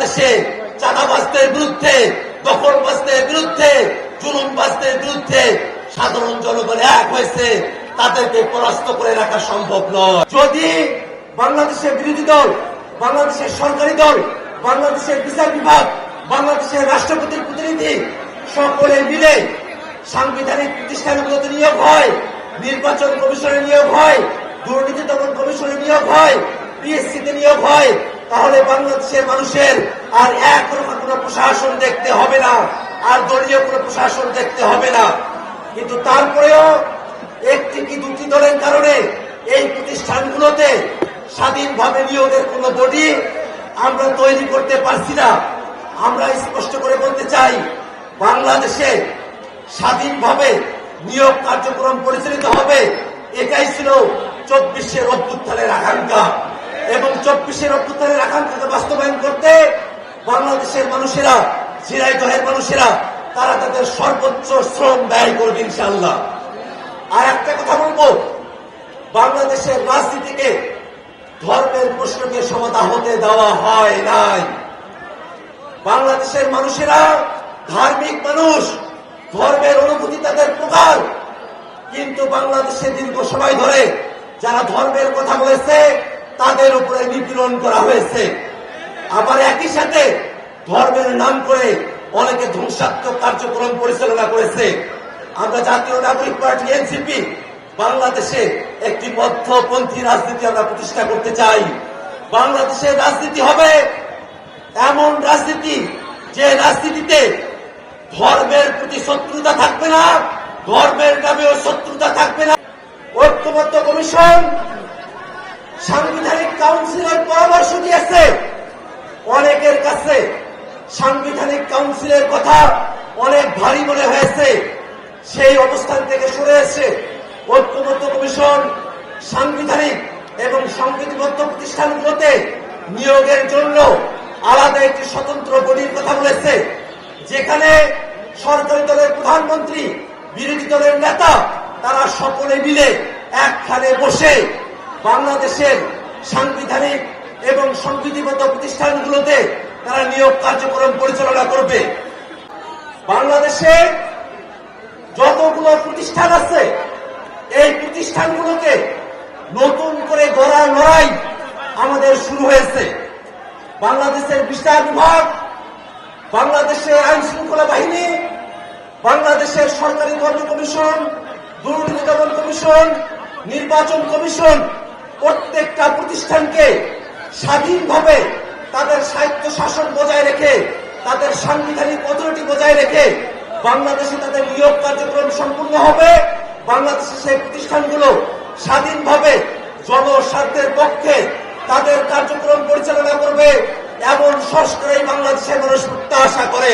বাংলাদেশে চাঁদাবাজদের বিরুদ্ধে, দখলবাজদের বিরুদ্ধে, জুলুমবাজদের বিরুদ্ধে সাধারণ জনগণ এক হয়েছে, তাদেরকে পরাস্ত করে রাখা সম্ভব নয়। যদি বাংলাদেশের বিরোধী দল, বাংলাদেশের সরকারি দল, বাংলাদেশের বিচার বিভাগ, বাংলাদেশের রাষ্ট্রপতির প্রতিনিধি সকলে মিলে সাংবিধানিক প্রতিষ্ঠানগুলোতে নিয়োগ হয়, নির্বাচন কমিশনে নিয়োগ হয়, দুর্নীতি দমন কমিশনে নিয়োগ হয়, পিএসসিতে নিয়োগ হয় তাহলে বাংলাদেশের মানুষের আর একরকম কোনো প্রশাসন দেখতে হবে না, আর দলীয় কোনো প্রশাসন দেখতে হবে না। কিন্তু তারপরেও একটি কি দুটি দলের কারণে এই প্রতিষ্ঠানগুলোতে স্বাধীনভাবে নিয়োগের কোন বডি আমরা তৈরি করতে পারছি না। আমরা স্পষ্ট করে বলতে চাই, বাংলাদেশে স্বাধীনভাবে নিয়োগ কার্যক্রম পরিচালিত হবে, এটাই ছিল চব্বিশের অভ্যুত্থানের আকাঙ্ক্ষা। চব্বিশের অভ্যুত্থানের আকাঙ্ক্ষাকে বাস্তবায়ন করতে বাংলাদেশের মানুষেরা ঝিনাইদহের মানুষেরা, তারা তাদের সর্বোচ্চ শ্রম ব্যয় করবে ইনশাল্লাহ আর একটা কথা বলব, বাংলাদেশের রাজনীতিকে ধর্মের প্রশ্নকে সমাধা হতে দেওয়া হয় নাই। বাংলাদেশের মানুষেরা ধার্মিক মানুষ, ধর্মের অনুভূতি তাদের প্রকার কিন্তু বাংলাদেশে দীর্ঘ সময় ধরে যারা ধর্মের কথা বলেছে তাদের উপরে নিপীড়ন করা হয়েছে। আবার একই সাথে ধর্মের নাম করে অনেকে ধ্বংসাত্মক কার্যক্রম পরিচালনা করেছে। আমরা জাতীয় নাগরিক পার্টি, এনসিপি, বাংলাদেশে একটি মধ্যপন্থী রাজনীতি আমরা প্রতিষ্ঠা করতে চাই। বাংলাদেশের রাজনীতি হবে এমন রাজনীতি যে রাজনীতিতে ধর্মের প্রতি শত্রুতা থাকবে না, ধর্মের নামেও শত্রুতা থাকবে না। ঐক্যবদ্ধ কমিশন সাংবিধানিক কাউন্সিলের পরামর্শ দিয়েছে। অনেকের কাছে সাংবিধানিক কাউন্সিলের কথা অনেক ভারী মনে হয়েছে। সেই অবস্থান থেকে সরে এসে ঐক্যবদ্ধ কমিশন, সাংবিধানিক এবং সংবিধিবদ্ধ প্রতিষ্ঠানগুলোতে নিয়োগের জন্য আলাদা একটি স্বতন্ত্র বডির কথা বলেছে। যেখানে সরকারি দলের প্রধানমন্ত্রী, বিরোধী দলের নেতা, তারা সকলে মিলে একখানে বসে বাংলাদেশের সাংবিধানিক এবং সংবিধিবদ্ধ প্রতিষ্ঠানগুলোতে তারা নিয়োগ কার্যক্রম পরিচালনা করবে। বাংলাদেশে যতগুলো প্রতিষ্ঠান আছে, এই প্রতিষ্ঠানগুলোকে নতুন করে গড়ার লড়াই আমাদের শুরু হয়েছে। বাংলাদেশের বিচার বিভাগ, বাংলাদেশের আইন শৃঙ্খলা বাহিনী, বাংলাদেশের সরকারি কর্ম কমিশন, দুর্নীতি দমন কমিশন, নির্বাচন কমিশন প্রত্যেকটা প্রতিষ্ঠানকে স্বাধীনভাবে তাদের সাহিত্য শাসন বজায় রেখে, তাদের সাংবিধানিক অথরিটি বজায় রেখে বাংলাদেশে তাদের নিয়োগ কার্যক্রম সম্পূর্ণ হবে। বাংলাদেশের সেই প্রতিষ্ঠানগুলো স্বাধীনভাবে জনস্বার্থের পক্ষে তাদের কার্যক্রম পরিচালনা করবে, এমন সংস্কারই বাংলাদেশের মানুষ প্রত্যাশা করে।